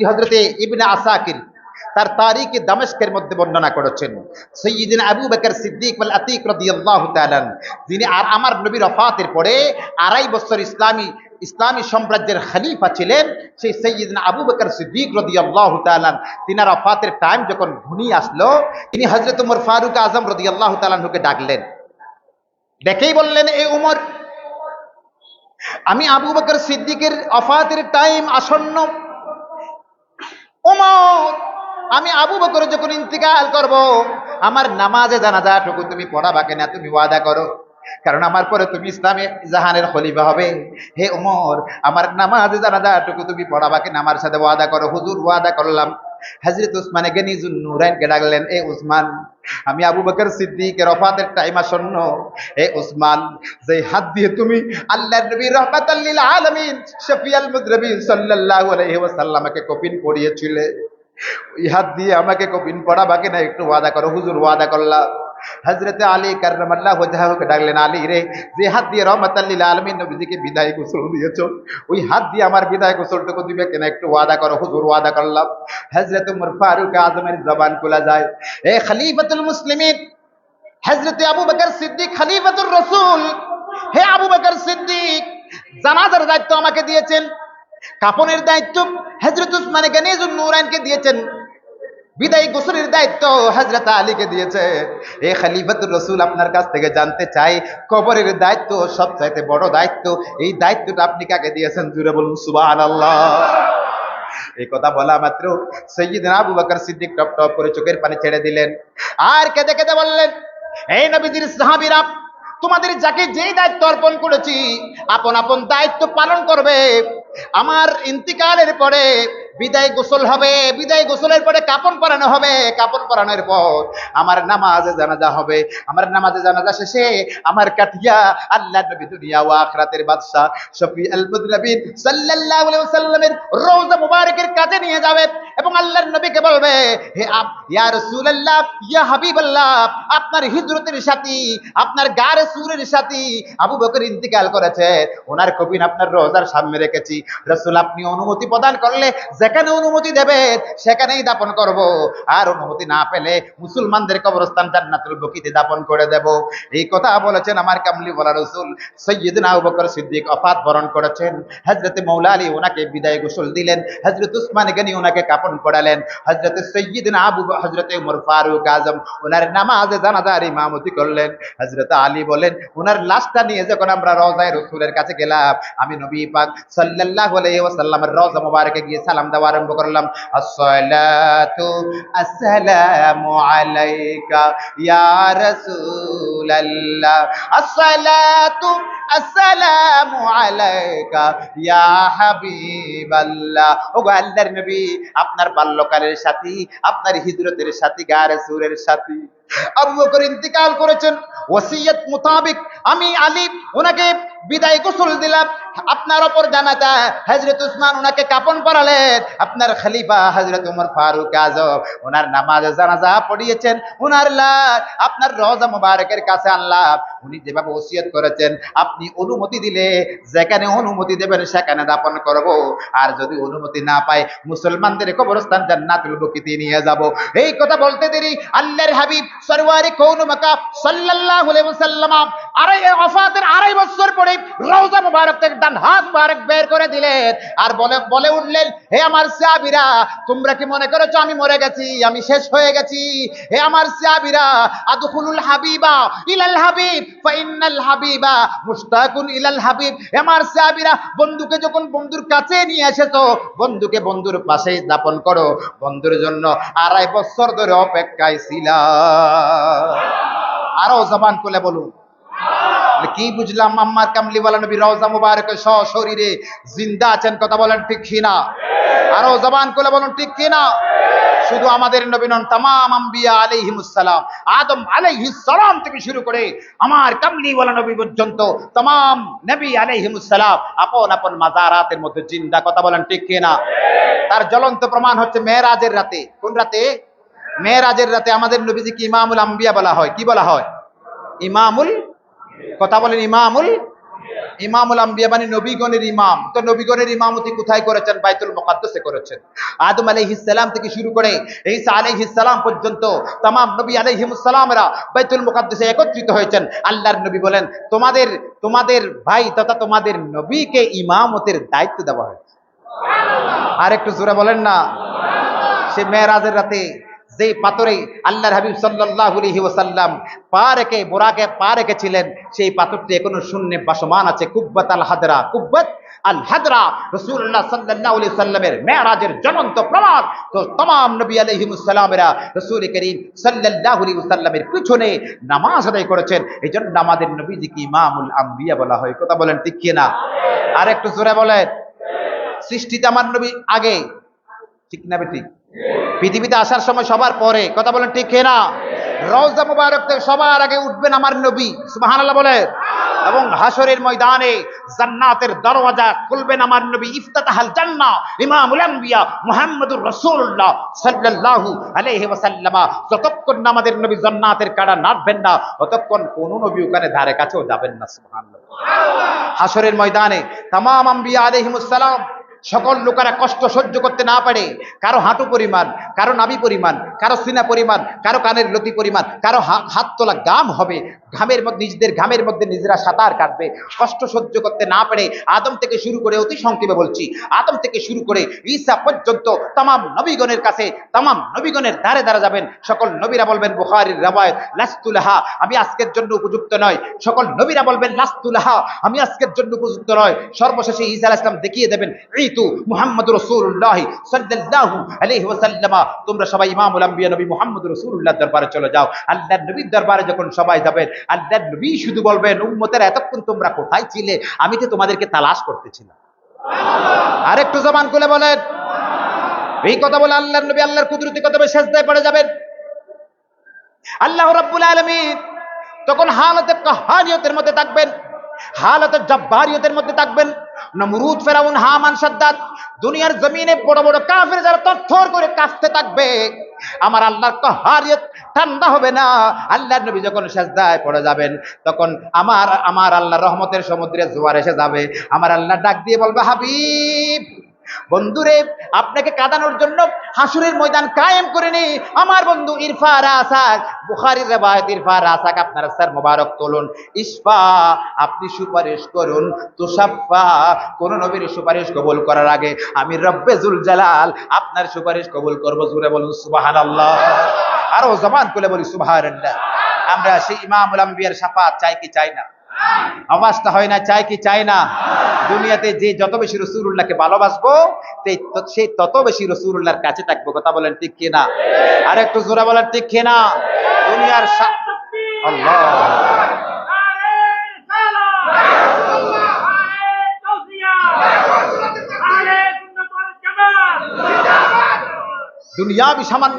হাদিসটি হজরতে ইবনে আসাকির তার তারিখে দামেস্কের মধ্যে বর্ণনা করেছেন। সৈয়দিন আবু বকর সিদ্দিক ওয়াল আতিক রাদিয়াল্লাহু তাআলা যিনি আর আমার নবীর ওফাতের পরে আড়াই বছর ইসলামী ইসলামী সাম্রাজ্যের খলিফা ছিলেন, সেই সৈয়দিন আবু বেকার সিদ্দিক রাদিয়াল্লাহু তাআলা তিনার ওফাতের টাইম যখন ঘনিয়ে আসলো, তিনি হযরত উমর ফারুক আজম রাদিয়াল্লাহু তাআলাকে ডাকলেন। ডেকেই বললেন এই উমর, আমি আবু বকর সিদ্দিকের অফাতের টাইম আসন্ন আমি আবু বকর যখন ইন্তিকাল করব, আমার নামাজে জানাজাটুকু তুমি পড়াবা কেনা তুমি ওয়াদা করো। কারণ আমার পরে তুমি ইসলামে জাহানের খলিফা হবে। হে ওমর, আমার নামাজে জানাজাটুকু তুমি পড়াবা কেনা আমার সাথে ওয়াদা করো। হুজুর, ওয়াদা করলাম। হাজরত উসমানে গেনিজুন নুরাইনকে ডাকলেন, এ উসমান, আমি আবু বকর সিদ্দিকের রফাতের টাইম আসন্ন। এ উসমান, যে হাত দিয়ে তুমি আল্লাহর নবী রহমাতাল্লিল আলামিন শফিয়াল মুদরবি সাল্লাল্লাহু আলাইহি ওয়াসাল্লামকে কপিন পড়িয়েছিলে ওই দিয়ে আমাকে কপিন পড়া না একটু ওয়াদা করো। হুজুর ওয়াদা করলাম। হজরতে আলী কার্লাহ ওজাহকে ডাকলেন, আলী রে, যে হাত দিয়ে রহমতাল্লিল আলমিন নবীজিকে বিদায় গোসল দিয়েছ, ওই হাত দিয়ে আমার বিদায় গোসলটুকু দিবে কেন একটু ওয়াদা করো, হুজুর ওয়াদা করলাম। হজরত উমর ফারুক আজমের জবান খোলা যায়। এ খলিফাতুল মুসলিমিন হজরতে আবু বকর সিদ্দিক খলিফাতুর রসুল, হে আবু বকর সিদ্দিক, জানাজার দায়িত্ব আমাকে দিয়েছেন কাপনের দায়িত্ব হজরত উসমানে গানিজুল নুরাইনকে দিয়েছেন। গোসলের দায়িত্ব আলীকে দিয়েছে। এ রসুল আপনার কাছ থেকে জানতে চাই, কবরের দায়িত্ব সবচাইতে বড় দায়িত্ব, এই দায়িত্বটা আপনি কাকে দিয়েছেন? জুড়ে বলুন সুবাহ আল্লাহ এই কথা বলা মাত্র সৈয়দিন আবু বকর সিদ্দিক টপ টপ করে চোখের পানি ছেড়ে দিলেন। আর কেঁদে কেঁদে বললেন, এই নবীজির সাহাবিরা, তোমাদের যাকে যেই দায়িত্ব অর্পণ করেছি, আপন আপন দায়িত্ব পালন করবে। আমার ইন্তিকালের পরে বিদায় গোসল হবে, বিদায় গোসলের পরে কাপন পরানো হবে, কাপন পরানোর পর আমার নামাজে জানাজা হবে। আমার নামাজে জানাজা শেষে আমার কাঠিয়া আল্লাহ নবী দুনিয়া ও আখরাতের বাদশা শফি আল মুদনবী সাল্লাল্লাহু আলাইহি ওয়াসাল্লামের রওজা মুবারকের কাছে নিয়ে যাবে। এবং আল্লাহর নবীকে বলবে, হে আপ ইয়া রাসূলুল্লাহ, ইয়া হাবিবাল্লাহ, আপনার হিজরতের সাথী, আপনার গারে সুরের সাথী আবু বকর ইন্তিকাল করেছে। ওনার কবিন আপনার রোজার সামনে রেখেছি। রাসূল আপনি অনুমতি প্রদান করলে যেখানে অনুমতি দেবেন, সেখানেই দাপন করব। আর অনুমতি না পেলে মুসলমানদের কবরস্থান জান্নাতুল বকিতে দাপন করে দেব। এই কথা বলেছেন আমার কামলি বলা রসুল। সৈয়দিন আবু বকর সিদ্দিক অফাত বরণ করেছেন। হজরত মৌলা আলী ওনাকে বিদায় গোসল দিলেন। হজরত উসমান গনি ওনাকে কাপন পড়ালেন হজরত সৈয়দিন আবু হজরত উমর ফারুক আজম ওনার নামাজে জানাজার ইমামতি করলেন। হজরত আলী বলেন ওনার লাশটা নিয়ে যখন আমরা রওজায় রসুলের কাছে গেলাম, আমি নবী পাক সাল্লাল্লাহু আলাইহি ওয়াসাল্লামের রওজা মুবারকে গিয়ে সালাম দেওয়া আরম্ভ করলাম। আসসালাতু আসসালামু আলাইকা ইয়া রাসূলাল্লাহ, আসসালাতু আসসালামু আলাইকা ইয়া হাবিবাল্লাহ ওগো আল্লাহর নবী, আপনার বাল্যকালের সাথী, আপনার হিজরতের সাথী গা সুরের সাথী। আবু বকর ইন্তিকাল করেছেন, ওসিয়ত মোতাবেক আমি আলী ওনাকে বিদায় গোসল দিলাম। আপনার ওপর জানাতা হজরত উসমান ওনাকে কাপন পরালেন আপনার খলিফা হজরত উমর ফারুক আজম ওনার নামাজ জানাজা পড়িয়েছেন। ওনার লাশ আপনার রওজা মুবারকের কাছে আনলাম। উনি যেভাবে ওসিয়ত করেছেন, আপনি অনুমতি দিলে, যেখানে অনুমতি দেবেন সেখানে দাপন করব। আর যদি অনুমতি না পাই, মুসলমানদের কবরস্থান জান্নাতুল বকিতে নিয়ে যাব। এই কথা বলতে দেরি। আল্লাহর হাবিব সরওয়ারি কৌন মাকা সাল্লাল্লাহু আলাইহি ওয়াসাল্লাম আড়াই ওয়াফাতের আড়াই বছর পরে রওজা মুবারক থেকে ডান হাত মুবারক বের করে দিলেন। আর বলে বলে উঠলেন হে আমার সাহাবীরা তোমরা কি মনে করেছ আমি মরে গেছি? আমি শেষ হয়ে গেছি। হে আমার সাহাবীরা আদখুলুল হাবিবা ইলাল হাবিব ফাইনাল হাবিবা মুশতাকুন ইলাল হাবিব। হে আমার সাহাবীরা বন্ধুকে যখন বন্ধুর কাছে নিয়ে এসেছ বন্ধুকে বন্ধুর পাশেই দাপন করো। বন্ধুর জন্য আড়াই বছর ধরে অপেক্ষায় ছিলাম আরও জবান খুলে বলুন। বলে, কি বুঝলাম আম্মার কামলিওয়ালা নবী রওজা মুবারক শরীরে জিন্দা আছেন, কথা বলেন ঠিক কিনা? আরও জবান খুলে বলুন ঠিক কিনা? শুধু আমাদের নবী নন, তামাম আম্বিয়া আলাইহিমুসসালাম। আদম সালাম থেকে শুরু করে আমার কামলিওয়ালা নবী পর্যন্ত তামাম নবী আলাইহিমুসসালাম আপন আপন মাজারাতের মধ্যে জিন্দা, কথা বলেন ঠিক কিনা? তার জ্বলন্ত প্রমাণ হচ্ছে মেয়েরাজের রাতে। কোন রাতে? মেয়েরাজের রাতে আমাদের নবীজিকে ইমামুল আম্বিয়া বলা হয়। কি বলা হয়? ইমামুল কথা বলেন ইমামুল ইমামুল আম্বিয়া মানে নবীগণের ইমাম তো নবীগণের ইমামতি কোথায় করেছেন বাইতুল মুকাদ্দাসে করেছেন আদম আলাইহিস সালাম থেকে শুরু করে ঈসা আলাইহিস সালাম পর্যন্ত तमाम নবী আলাইহিমুস সালামরা বাইতুল মুকাদ্দাসে একত্রিত হয়েছেন আল্লাহর নবী বলেন তোমাদের তোমাদের ভাই তথা তোমাদের নবীকে ইমামতের দায়িত্ব দেওয়া হয়েছে আর একটু জোরে বলেন না সে মেয়েরাজের রাতে যে পাথরে আল্লাহর হাবিব সাল্লাহ ওসাল্লাম পা রেখে বোরাকে পা রেখেছিলেন, সেই পাথরটি এখনও শূন্য বাসমান আছে। কুব্বত আল হাদরা, কুব্বত আল হাদরা। রসুল্লাহ সাল্লাহ সাল্লামের মেয়ারাজের জ্বলন্ত প্রমাণ। তো তমাম নবী আলহিমুসাল্লামেরা রসুল করিম সাল্লাহ সাল্লামের পিছনে নামাজ আদায় করেছেন। এই জন্য আমাদের নবীজিকে ইমামুল আম্বিয়া বলা হয়। কথা বলেন ঠিক না? আর একটু জোরে বলেন। সৃষ্টিতে আমার নবী আগে। ঠিক না বেটি পৃথিবীতে আসার সময় সবার পরে। কথা বলেন ঠিক না রওজা মুবারক থেকে সবার আগে উঠবেন আমার নবী, সুবহানাল্লাহ বলে এবং হাসরের ময়দানে জান্নাতের দরওয়াজা খুলবেন আমার নবী ইফতাতাহাল জান্নাহ, ইমামুল আম্বিয়া, মুহাম্মদুর রাসূলুল্লাহ সাল্লাল্লাহু আলাইহি ওয়াসাল্লাম। যতক্ষণ না আমাদের নবী জান্নাতের কাড়া নাটবেন না, ততক্ষণ কোন নবী ওখানে ধারে কাছেও যাবেন না, সুবহানাল্লাহ। হাসরের ময়দানে তামাম আম্বিয়া আলাইহিমুস সালাম সকল লোকেরা কষ্ট সহ্য করতে না পারে। কারও হাঁটু পরিমাণ, কারও নাভি পরিমাণ, কারও সিনা পরিমাণ, কারও কানের লতি পরিমাণ, কারও হাত তোলা গাম হবে, ঘামের মধ্যে, নিজেদের ঘামের মধ্যে নিজেরা সাঁতার কাটবে। কষ্ট সহ্য করতে না পারে, আদম থেকে শুরু করে অতি সংক্ষেপে বলছি, আদম থেকে শুরু করে ঈসা পর্যন্ত তামাম নবীগণের কাছে, তামাম নবীগণের ধারে ধারে যাবেন। সকল নবীরা বলবেন, বুখারীর রাবায়ত লাস্তুলাহা আমি আজকের জন্য উপযুক্ত নয়। সকল নবীরা বলবেন লাস্তুলাহা আমি আজকের জন্য উপযুক্ত নয়। সর্বশেষে ঈসা আলাইহিস সালাম দেখিয়ে দেবেন ঈতু মুহাম্মদ রাসূলুল্লাহ সাল্লাল্লাহু আলাইহি ওয়াসাল্লাম। তোমরা সবাই ইমামুল আম্বিয়া নবী মুহাম্মদ রাসূলুল্লাহ দরবারে চলে যাও। আল্লাহর নবীর দরবারে যখন সবাই যাবেন আল্লাহর নবী শুধু বলবেন, উম্মতের, এতক্ষণ তোমরা কোথায় ছিলে? আমি তো তোমাদেরকে তালাশ করতেছিলাম। আরেকটু জবান খুলে বলেন। এই কথা বলে আল্লাহর নবী আল্লাহর কুদরতি কথা বলে সেজদায় পড়ে যাবেন। আল্লাহ রাব্বুল আলামিন তখন হালতে কাহারিয়তের মধ্যে থাকবেন। হালতে জব্বারিয়তের মধ্যে থাকবেন। নমরুদ, ফেরাউন, হামান সাদ্দাত দুনিয়ার জমিনে বড় বড় কাফের যারা তথ্যর করে কাঁচতে থাকবে, আমার আল্লাহর হারিয়ত ঠান্ডা হবে না। আল্লাহর নবী যখন সেজদায় পড়ে যাবেন, তখন আমার আমার আল্লাহ রহমতের সমুদ্রে জোয়ার এসে যাবে। আমার আল্লাহ ডাক দিয়ে বলবে, হাবিব বন্ধুরে, আপনাকে কাঁদানোর জন্য হাসুরের ময়দান কায়েম করে নি আমার বন্ধু ইরফা রাসাক, বুখারীর রেবায়ত ইরফা রাসাক, আপনার স্যার মোবারক তুলুন। ইসফা আপনি সুপারিশ করুন। তুষাফা, কোন নবীর সুপারিশ কবুল করার আগে আমি রব্বে জুল জালাল আপনার সুপারিশ কবুল করব। জুড়ে বলুন, সুবহানাল্লাহ। আরও জবান খুলে বলি, সুবহানাল্লাহ। আমরা সেই ইমামুল আম্বিয়ার শাফাত চাই কি চাই না? আওয়াজটা হয় না, চাই কি চাই না? দুনিয়াতে যে যত বেশি রসুল্লাহকে ভালোবাসবো তে- ত- সে তত বেশি রসুল্লাহর কাছে থাকব। কথা বলেন ঠিক কিনা? আর একটু জোরা বলেন ঠিক কিনা? দুনিয়ার আল্লাহ। দুনিয়াবি সামান্য